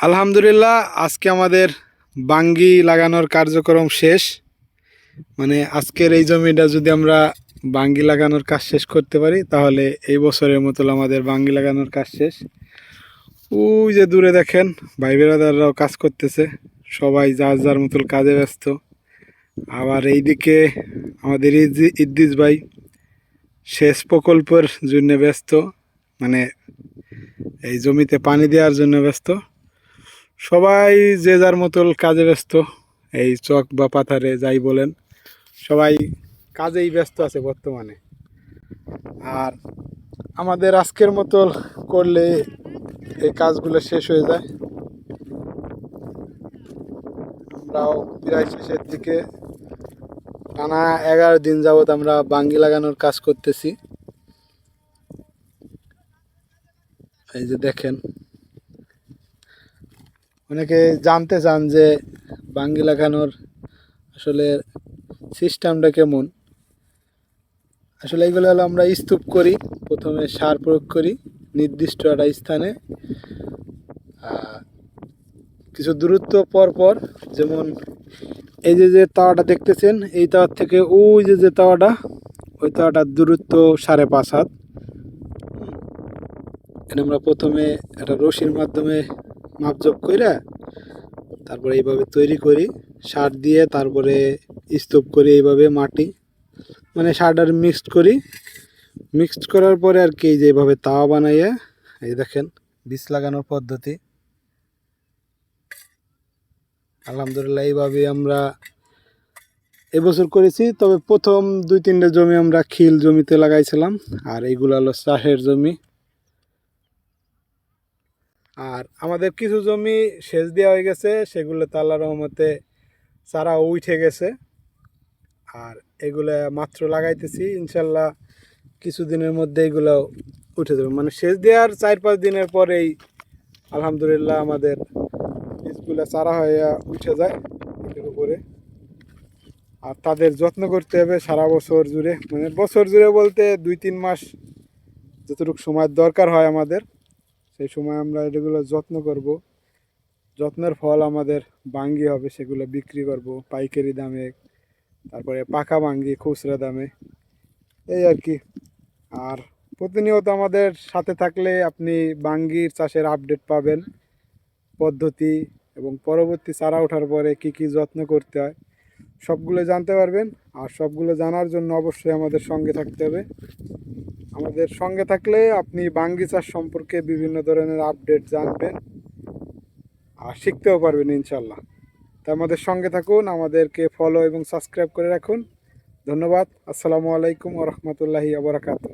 আলহামদুলিল্লাহ, আজকে আমাদের বাঙ্গি লাগানোর কার্যক্রম শেষ। মানে আজকের এই জমিটা যদি আমরা বাঙ্গি লাগানোর কাজ শেষ করতে পারি, তাহলে এই বছরের মতো আমাদের বাঙ্গি লাগানোর কাজ শেষ। ওই যে দূরে দেখেন, ভাই বেরাদাররাও কাজ করতেছে। সবাই যার যার মতন কাজে ব্যস্ত। আবার এইদিকে আমাদের ইদ্দি- ইদ্দিস ভাই সেচ প্রকল্পের জন্য ব্যস্ত। মানে এই জমিতে পানি দেওয়ার জন্য ব্যস্ত। সবাই যে যার মতন কাজে ব্যস্ত, এই চক বা পাথারে যাই বলেন, সবাই কাজেই ব্যস্ত আছে বর্তমানে। আর আমাদের আজকের মতো করলে এই কাজগুলো শেষ হয়ে যায়। আমরাও প্রায় শেষের দিকে, টানা এগারো দিন যাবৎ আমরা বাঙ্গি লাগানোর কাজ করতেছি। এই যে দেখেন অনেকে জানতে চান যে বাঙ্গি লাগানোর আসলে সিস্টেমটা কেমন। আসলে এগুলো হলো আমরা স্তূপ করি, প্রথমে সার প্রয়োগ করি নির্দিষ্ট একটা স্থানে। কিছু দূরত্ব পর পর, যেমন এই যে যে তাওয়াটা দেখতেছেন, এই তাওয়ার থেকে ওই যে যে তাওয়াটা, ওই তাওয়াটার দূরত্ব সাড়ে পাঁচ হাত। এখানে আমরা প্রথমে একটা রশির মাধ্যমে মাপজোপ কইরা তারপরে এইভাবে তৈরি করি, সার দিয়ে তারপরে স্তূপ করি এইভাবে মাটি। মানে সার আর মিক্সড করি। মিক্সড করার পরে আর কি এই যে এইভাবে তাওয়া বানাইয়া, এই দেখেন, বীজ লাগানোর পদ্ধতি। আলহামদুলিল্লাহ, এইভাবে আমরা এবছর করেছি, তবে প্রথম দুই তিনটে জমি আমরা খিল জমিতে লাগাইছিলাম, আর এইগুলো হলো চাষের জমি। আর আমাদের কিছু জমি সেচ দেওয়া হয়ে গেছে, সেগুলো তো আল্লাহ রহমতে চারা উঠে গেছে। আর এগুলো মাত্র লাগাইতেছি, ইনশাল্লাহ কিছুদিনের মধ্যে এগুলো উঠে যাবে। মানে সেচ দেওয়ার চার পাঁচ দিনের পরেই আলহামদুলিল্লাহ আমাদের বীজগুলো চারা হয়ে উঠে যায় এটার উপরে। আর তাদের যত্ন করতে হবে সারা বছর জুড়ে। মানে বছর জুড়ে বলতে দুই তিন মাস যতটুকু সময় দরকার হয় আমাদের। সেই সময় আমরা এগুলো যত্ন করব। যত্নের ফল আমাদের বাঙ্গি হবে, সেগুলো বিক্রি করব পাইকারি দামে, তারপরে পাকা বাঙ্গি খুচরা দামে। এই আর কি। আর প্রতিনিয়ত আমাদের সাথে থাকলে আপনি বাঙ্গির চাষের আপডেট পাবেন, পদ্ধতি এবং পরবর্তী চারা ওঠার পরে কি কি যত্ন করতে হয়, সবগুলো জানতে পারবেন। আর সবগুলো জানার জন্য অবশ্যই আমাদের সঙ্গে থাকতে হবে। আমাদের সঙ্গে থাকলে আপনি বাঙ্গি চাষ সম্পর্কে বিভিন্ন ধরনের আপডেট জানবেন আর শিখতেও পারবেন ইনশাল্লাহ তাই আমাদের সঙ্গে থাকুন, আমাদেরকে ফলো এবং সাবস্ক্রাইব করে রাখুন। ধন্যবাদ, আসসালামু আলাইকুম ওরহমতুল্লাহি আবরাকাতু